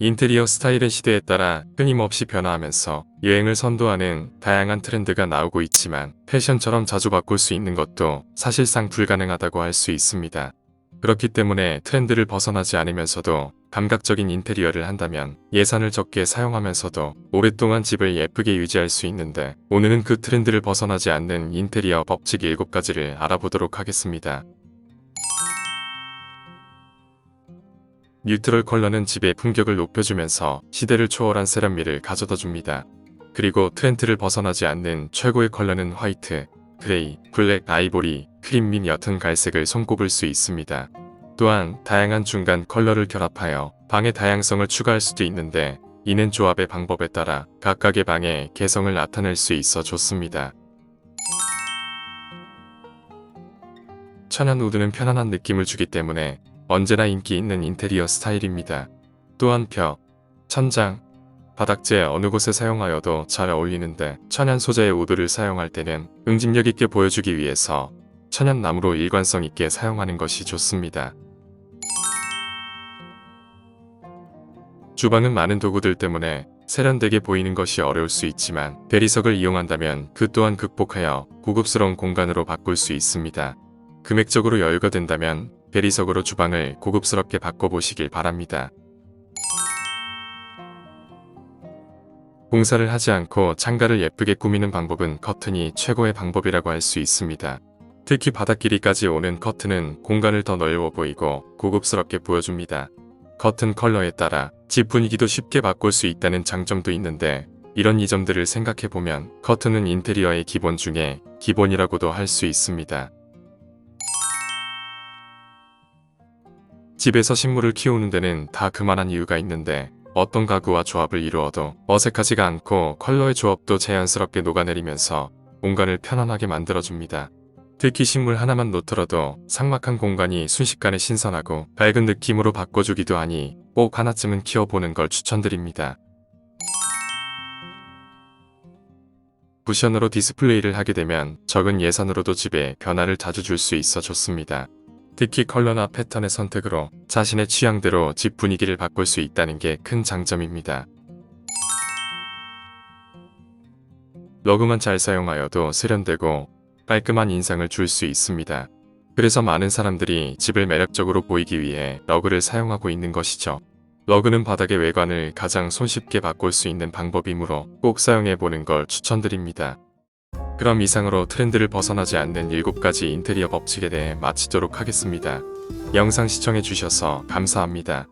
인테리어 스타일은 시대에 따라 끊임없이 변화하면서 유행을 선도하는 다양한 트렌드가 나오고 있지만 패션처럼 자주 바꿀 수 있는 것도 사실상 불가능하다고 할 수 있습니다. 그렇기 때문에 트렌드를 벗어나지 않으면서도 감각적인 인테리어를 한다면 예산을 적게 사용하면서도 오랫동안 집을 예쁘게 유지할 수 있는데 오늘은 그 트렌드를 벗어나지 않는 인테리어 법칙 7가지를 알아보도록 하겠습니다. 뉴트럴 컬러는 집의 품격을 높여주면서 시대를 초월한 세련미를 가져다 줍니다. 그리고 트렌드를 벗어나지 않는 최고의 컬러는 화이트, 그레이, 블랙, 아이보리, 크림 및 옅은 갈색을 손꼽을 수 있습니다. 또한 다양한 중간 컬러를 결합하여 방의 다양성을 추가할 수도 있는데 이는 조합의 방법에 따라 각각의 방의 개성을 나타낼 수 있어 좋습니다. 천연 우드는 편안한 느낌을 주기 때문에 언제나 인기 있는 인테리어 스타일입니다. 또한 벽, 천장, 바닥재 어느 곳에 사용하여도 잘 어울리는데 천연 소재의 우드를 사용할 때는 응집력 있게 보여주기 위해서 천연 나무로 일관성 있게 사용하는 것이 좋습니다. 주방은 많은 도구들 때문에 세련되게 보이는 것이 어려울 수 있지만 대리석을 이용한다면 그 또한 극복하여 고급스러운 공간으로 바꿀 수 있습니다. 금액적으로 여유가 된다면 대리석으로 주방을 고급스럽게 바꿔보시길 바랍니다. 공사를 하지 않고 창가를 예쁘게 꾸미는 방법은 커튼이 최고의 방법이라고 할 수 있습니다. 특히 바닥 길이까지 오는 커튼은 공간을 더 넓어 보이고 고급스럽게 보여줍니다. 커튼 컬러에 따라 집 분위기도 쉽게 바꿀 수 있다는 장점도 있는데 이런 이점들을 생각해보면 커튼은 인테리어의 기본 중에 기본이라고도 할 수 있습니다. 집에서 식물을 키우는 데는 다 그만한 이유가 있는데 어떤 가구와 조합을 이루어도 어색하지가 않고 컬러의 조합도 자연스럽게 녹아내리면서 공간을 편안하게 만들어줍니다. 특히 식물 하나만 놓더라도 삭막한 공간이 순식간에 신선하고 밝은 느낌으로 바꿔주기도 하니 꼭 하나쯤은 키워보는 걸 추천드립니다. 쿠션으로 디스플레이를 하게 되면 적은 예산으로도 집에 변화를 자주 줄 수 있어 좋습니다. 특히 컬러나 패턴의 선택으로 자신의 취향대로 집 분위기를 바꿀 수 있다는 게 큰 장점입니다. 러그만 잘 사용하여도 세련되고 깔끔한 인상을 줄 수 있습니다. 그래서 많은 사람들이 집을 매력적으로 보이기 위해 러그를 사용하고 있는 것이죠. 러그는 바닥의 외관을 가장 손쉽게 바꿀 수 있는 방법이므로 꼭 사용해보는 걸 추천드립니다. 그럼 이상으로 트렌드를 벗어나지 않는 7가지 인테리어 법칙에 대해 마치도록 하겠습니다. 영상 시청해주셔서 감사합니다.